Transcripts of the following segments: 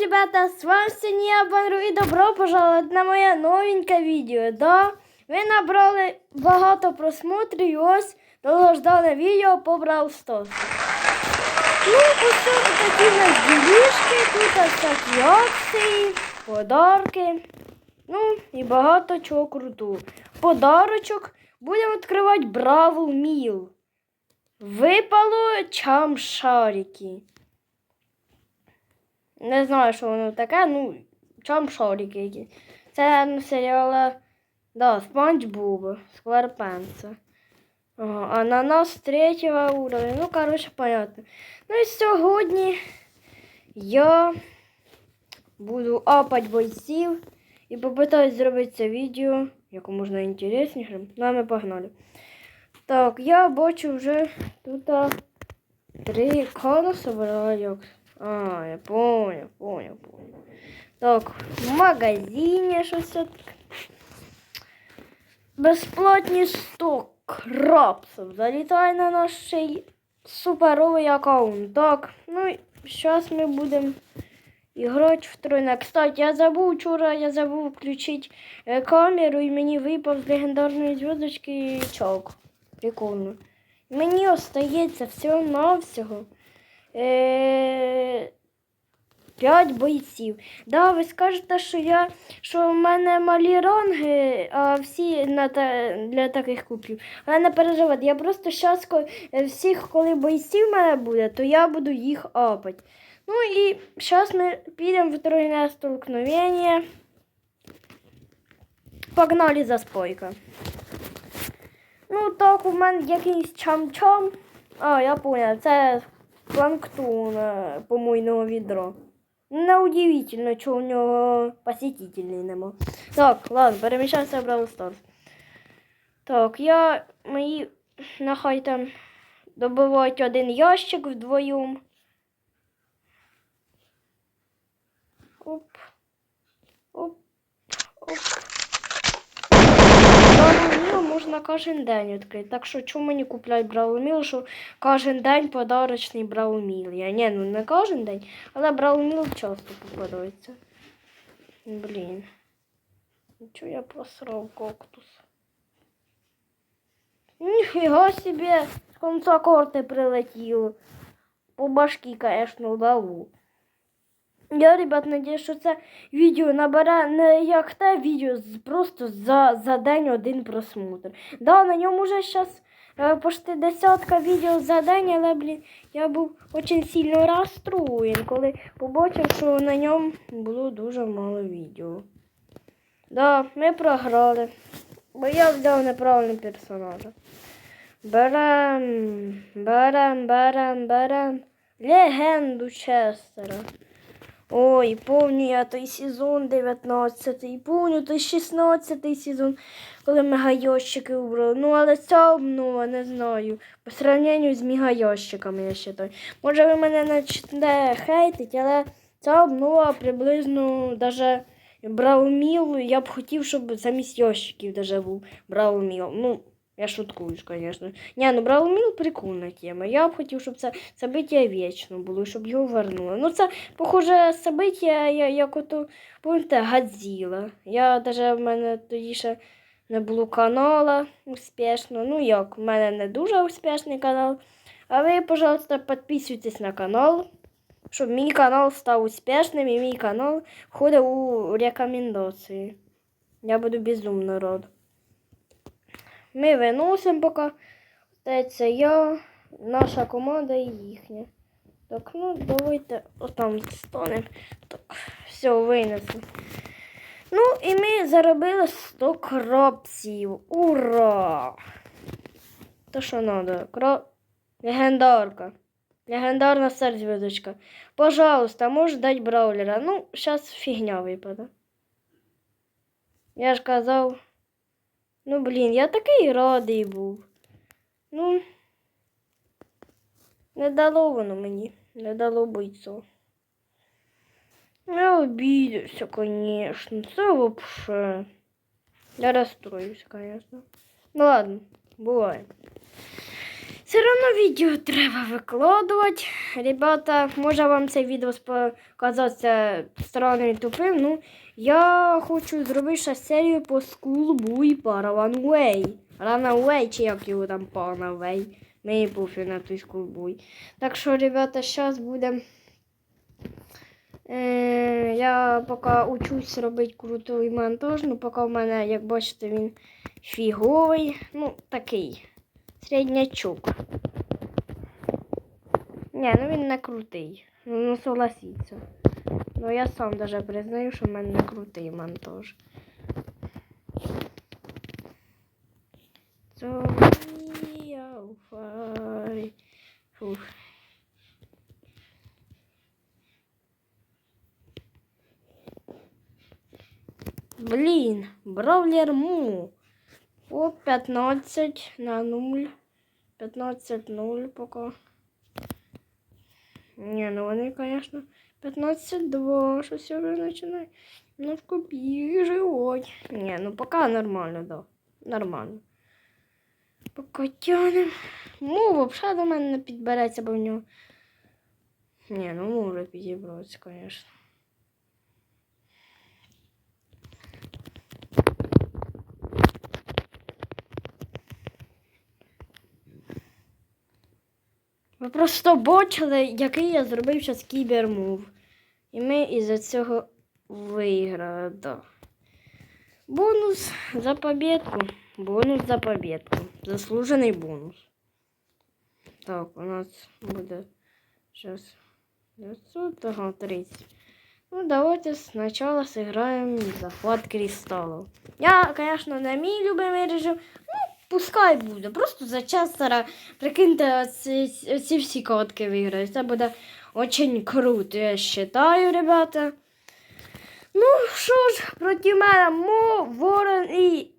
ребята, с вами Синя Банру и добро пожаловать на моє новеньке відео. Да? Ви набрали багато просмотрів і ось довгождане відео по Brawl Stars. Ну, ось такі в нас ділішки, тут такі акції, подарки. Ну, і багато чого крутого. Подарочок будемо відкривати Бравл Міл. Випало чамшарики. Не знаю, що воно таке, ну, чамшарики якісь. Це ну, серіала да, Спанч Боба, Скварпенса. Ага, ананас третього уровня. Ну, коротше, понятно. Ну і сьогодні я буду апати бойців і попитаюсь зробити це відео, як можна інтересніше. Ну, а ми погнали. Так, я бачу вже тут а, три кола собираю. А, я понял, понял, понял. Так, в магазині щось тут. Безплатні 100 крапсів. Залітай на наш суперовий аккаунт. Так, ну зараз ми будемо грати в тройне. Кстати, я забув вчора, я забув включити е, камеру і мені випав з легендарної зв'язочки чок. Прикольно. Мені остається всього-навсього. Е- 5 бойців. Да, ви скажете, що я що в мене малі ранги, а всі на та, для таких куплів. Але не переживайте, я просто зараз всіх, коли бойців в мене буде, то я буду їх апати. Ну і зараз ми підемо в тройне столкновення. Погнали за спойка. Ну так, у мене якийсь чам-чам. А, я понял, це планктон е, помойного відро. Неудивительно, що у нього посетителей нема. Так, ладно, переміщаємося в Brawl Stars. Так, я мої нехай там добивають один ящик вдвоєм. Оп. Оп. Оп. Можна кожен день відкрити. Так що чому мені купляють Браулміл, що кожен день подарочний Браулміл. Я ні, ну не кожен день, але Браулміл часто попадається. Блін. Нічого я просрав кактус. Ніфіга себе, з конца корти прилетіло. По башки, конечно, дало. Я, ребят, надіюсь, що це відео набере не як те відео, просто за, за день один просмотр. Да, на ньому вже зараз е, почти десятка відео за день, але, блін, я був дуже сильно розстроєн, коли побачив, що на ньому було дуже мало відео. Да, ми програли, бо я взяв неправильного персонажа. Берем, берем, берем, берем легенду Честера. Ой, помню я той сезон 19, помню той 16 сезон, коли мегайощики убрали. Ну, але ця обнова, не знаю. По сравненню з мегайощиками, я вважаю. Може, ви мене почнете хейтить, але ця обнова приблизно даже Брауміл, я б хотів, щоб замість ящиків даже був Брауміл. Ну, я шуткую, звісно. Ні, ну Брауміл прикольна тема. Я б хотів, щоб це собиття вічно було, щоб його вернули. Ну, це, похоже, собиття, як ото, пам'ятаєте, Гадзіла. Я даже в мене тоді ще не було канала успішно. Ну як, в мене не дуже успішний канал. А ви, пожалуйста, підписуйтесь на канал, щоб мій канал став успішним і мій канал входив у рекомендації. Я буду безумно рад. Ми виносимо поки. Це я, наша команда і їхня. Так, ну давайте отам станемо. Так, все, винесли. Ну, і ми заробили 100 кропсів. Ура! То що треба? Кро... Легендарка. Легендарна сердзвездочка. Пожалуйста, можеш дати браулера. Ну, зараз фігня випаде. Я ж казав. Ну, блін, я такий радий був. Ну, не дало воно мені. Не дало бойцу. Я обидевся, конечно. Це вообще. Я расстроюсь, конечно. Ну ладно, буває. Все одно відео треба викладувати. Ребята, може вам це відео показатися странним і тупим. Ну, я хочу зробити ще серію по Schoolboy по Runaway. Runaway, чи як його там Runaway. Мені пофіг на той Schoolboy. Так що, ребята, зараз буде. Е, я поки учусь робити крутий монтаж, ну поки в мене, як бачите, він фіговий, ну такий середнячок. Ні, ну він не крутий. Ну, ну согласіться. Ну я сам даже признаю, що в мене не крутий монтаж. Sorry, oh, fine. Фух. Блін, бравлер му. О, 15 на 0. 15 0 пока. Не, ну вони, конечно, 15 2. Щось вже починаю. Ну, в. Не, ну пока нормально, да. Нормально. Пока тянем. Му взагалі до мене не підбереться, бо в нього. Не, ну може підібратися, конечно. Ви просто бачили, який я зробив зараз кібермув. І ми із-за цього виграли. Да. Бонус за победку. Бонус за победку. Заслужений бонус. Так, у нас буде зараз 900, ага, 30. Ну, давайте спочатку зіграємо захват кристалів. Я, конечно, не мій любимий режим. Ну, пускай буде. Просто за час зараз прикиньте, оці всі катки виграють. Це буде очень круто, я вважаю, ребята. Ну, що ж, проти мене Мо, Ворон і.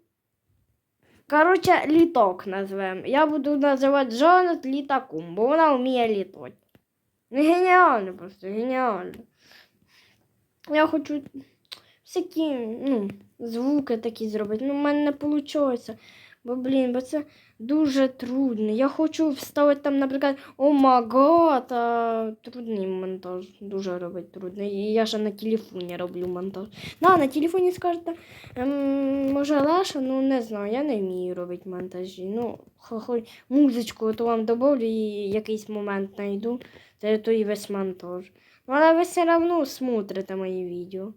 Короче, літок назвемо. Я буду називати Джонат літаком, бо вона вміє літати. Ну, геніально просто, геніально. Я хочу всякі ну, звуки такі зробити. Ну, в мене не виходить. Бо, блін, бо це дуже трудно. Я хочу вставити там, наприклад, о магат, а трудний монтаж. Дуже робити трудно. І я ж на телефоні роблю монтаж. Да, на телефоні скажете, ем, може легше, ну не знаю, я не вмію робити монтажі. Ну, хоч музичку то вам добавлю і якийсь момент знайду. Це то і весь монтаж. Ну, Але ви все одно смотрите мої відео.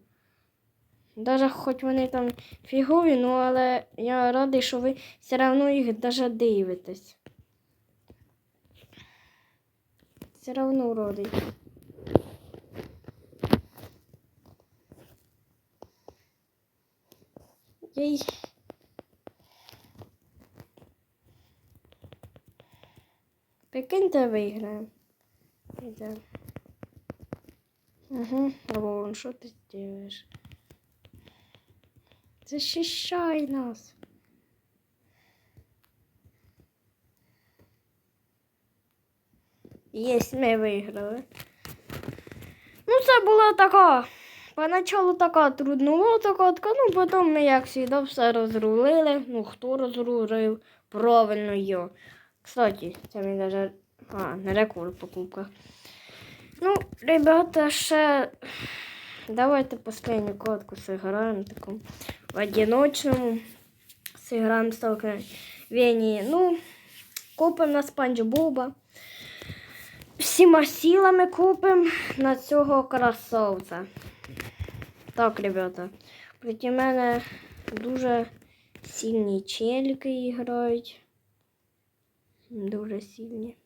Даже хоч вони там фігові, ну але я радий, що ви все одно їх даже дивитесь. Все одно радий. Єй. Прикиньте, виграємо. Іде. Угу, Рон, що ти делаешь? Защищай нас. Єсть, ми виграли. Ну, це була така. Поначалу така трудновата катка, ну потім ми, як завжди, все розрулили. Ну, хто розрулив? Правильно я. Кстати, це мені даже. А, не рекорд покупка. Ну, ребята, ще давайте последню катку сыграем таку в одиночному. Сыграем столкновение. Ну, купимо на Спанч Боба. Всіма силами купимо на цього красавця. Так, ребята, проти мене дуже сильні челіки грають. Дуже сильні.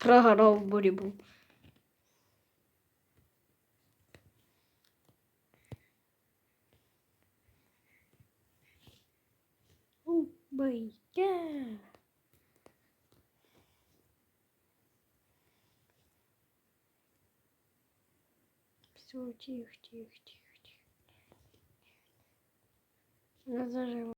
Програв боротьбу. Убий. Yeah. Все, тихо, тихо, тихо, тихо. Не заживо.